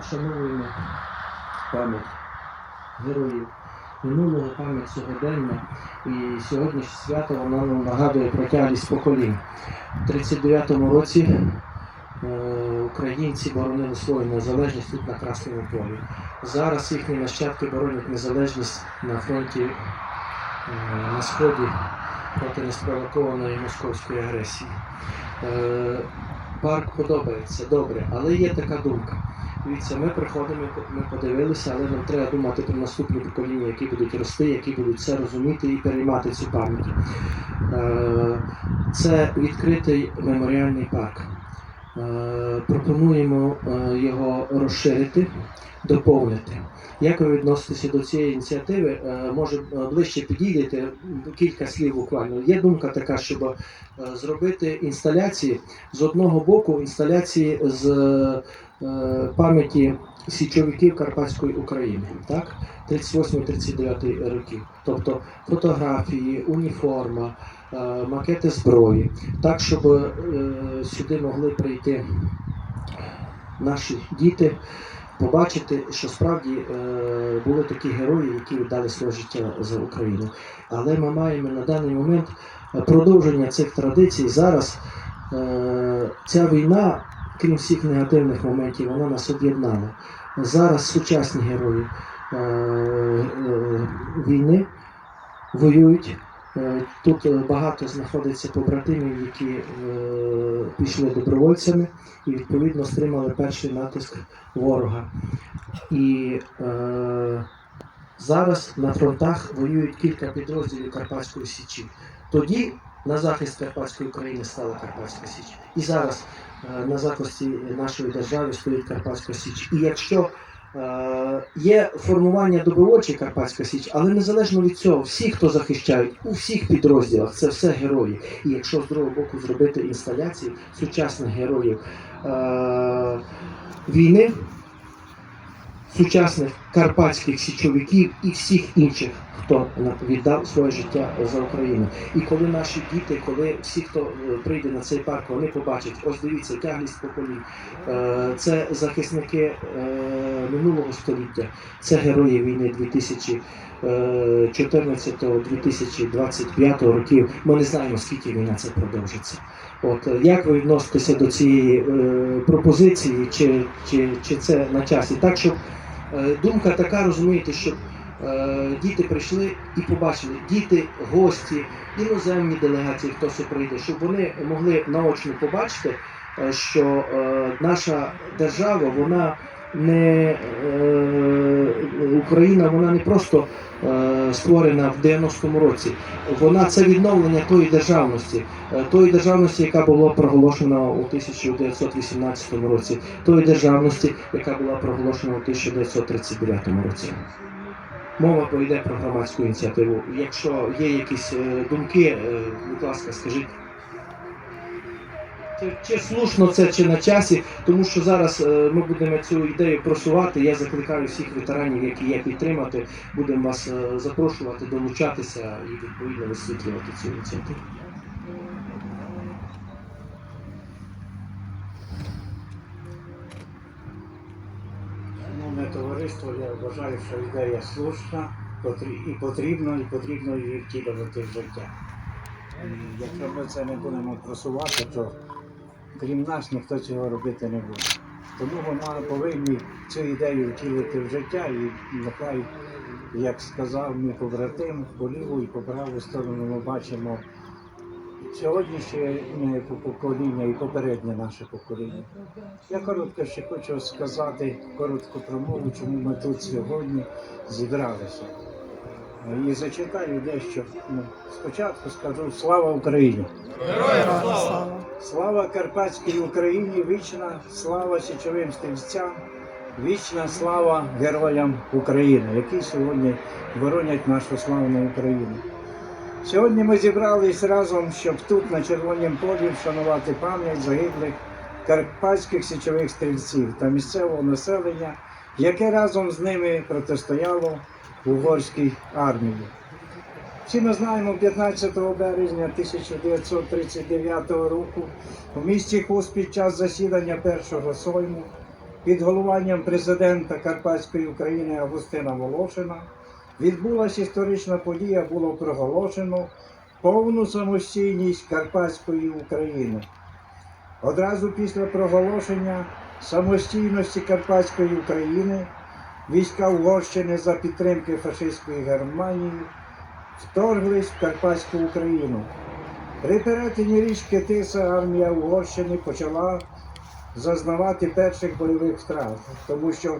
вшановуємо пам'ять героїв минулого, пам'ять сьогодення. І сьогоднішнє свято воно нам нагадує про тяглість поколінь. У 39-му році е, українці боронили свою незалежність тут на Красному полі. Зараз їхні нащадки боронять незалежність на фронті е, на сході проти неспровокованої московської агресії. Е, Парк подобається добре, але є така думка. Дивіться, ми приходимо, ми подивилися, але нам треба думати про наступні покоління, які будуть рости, які будуть це розуміти і переймати цю пам'ять. Е, Це відкритий меморіальний парк. Е, Пропонуємо е, його розширити, доповнити. Як ви відноситеся до цієї ініціативи? Е, Може е, ближче підійдете кілька слів буквально. Є думка така, щоб е, зробити інсталяції з одного боку інсталяції з пам'яті січовиків Карпатської України, так? 38-39 років. Тобто фотографії, уніформа, макети зброї, так, щоб сюди могли прийти наші діти, побачити, що справді е, були такі герої, які віддали своє життя за Україну. Але ми маємо на даний момент продовження цих традицій. Зараз е, ця війна, крім всіх негативних моментів, вона нас об'єднала. Зараз сучасні герої е, війни воюють. Е, Тут е, багато знаходиться побратимів, які е, пішли добровольцями і відповідно стримали перший натиск ворога. І е, зараз на фронтах воюють кілька підрозділів Карпатської Січі. Тоді на захист Карпатської України стала Карпатська Січ. І зараз е, на захисті нашої держави стоїть Карпатська Січ. І якщо є формування добровольчі Карпатська Січ, але незалежно від цього, всі, хто захищають у всіх підрозділах, це все герої. І якщо з другого боку зробити інсталяції сучасних героїв е, війни, сучасних карпатських січовиків і всіх інших, хто віддав своє життя за Україну. І коли наші діти, коли всі, хто е, прийде на цей парк, вони побачать, ось дивіться, тяглість поколінь. Е, Це захисники е, минулого століття, це герої війни 2014-2025 років. Ми не знаємо, скільки війна це продовжиться. От як ви відноситеся до цієї пропозиції, чи, чи, чи це на часі? Так, щоб думка така, розумієте, щоб е, діти прийшли і побачили, діти, гості, іноземні делегації, хто все прийде, щоб вони могли наочно побачити, е, що е, наша держава, вона не е, Україна, вона не просто е, створена в 90-му році. Вона це відновлення тої державності, е, тої державності, яка була проголошена у 1918 році, тої державності, яка була проголошена у 1939 році. Мова пойде про громадську ініціативу. Якщо є якісь е, думки, е, будь ласка, скажіть. Чи, слушно це, чи на часі, тому що зараз е, ми будемо цю ідею просувати. Я закликаю всіх ветеранів, які є підтримати, будемо вас е, запрошувати, долучатися і відповідно висвітлювати цю ініціативу. Шановне товариство, я вважаю, що ідея слушна і потрібно, і потрібно її втілювати в життя. І якщо ми це не будемо просувати, то крім нас ніхто цього робити не буде. Тому вона повинні цю ідею втілити в життя і нехай, як сказав мій побратим, по ліву і по праву сторону ми бачимо сьогоднішнє е, покоління і попереднє наше покоління. Я коротко ще хочу сказати коротку промову, чому ми тут сьогодні зібралися. І зачитаю дещо. Ну, спочатку скажу слава Україні! Слава Карпатській Україні, вічна слава січовим стрільцям, вічна слава героям України, які сьогодні боронять нашу славну Україну. Сьогодні ми зібрались разом, щоб тут, на Червонім полі, вшанувати пам'ять загиблих карпатських січових стрільців та місцевого населення, яке разом з ними протистояло угорській армії. Всі ми знаємо, 15 березня 1939 року у місті Хуст під час засідання першого сойму під головуванням президента Карпатської України Августина Волошина відбулася історична подія, було проголошено повну самостійність Карпатської України. Одразу після проголошення самостійності Карпатської України війська Угорщини за підтримки фашистської Германії вторглись в Карпатську Україну. При перетині річки Тиса армія Угорщини почала зазнавати перших бойових втрат, тому що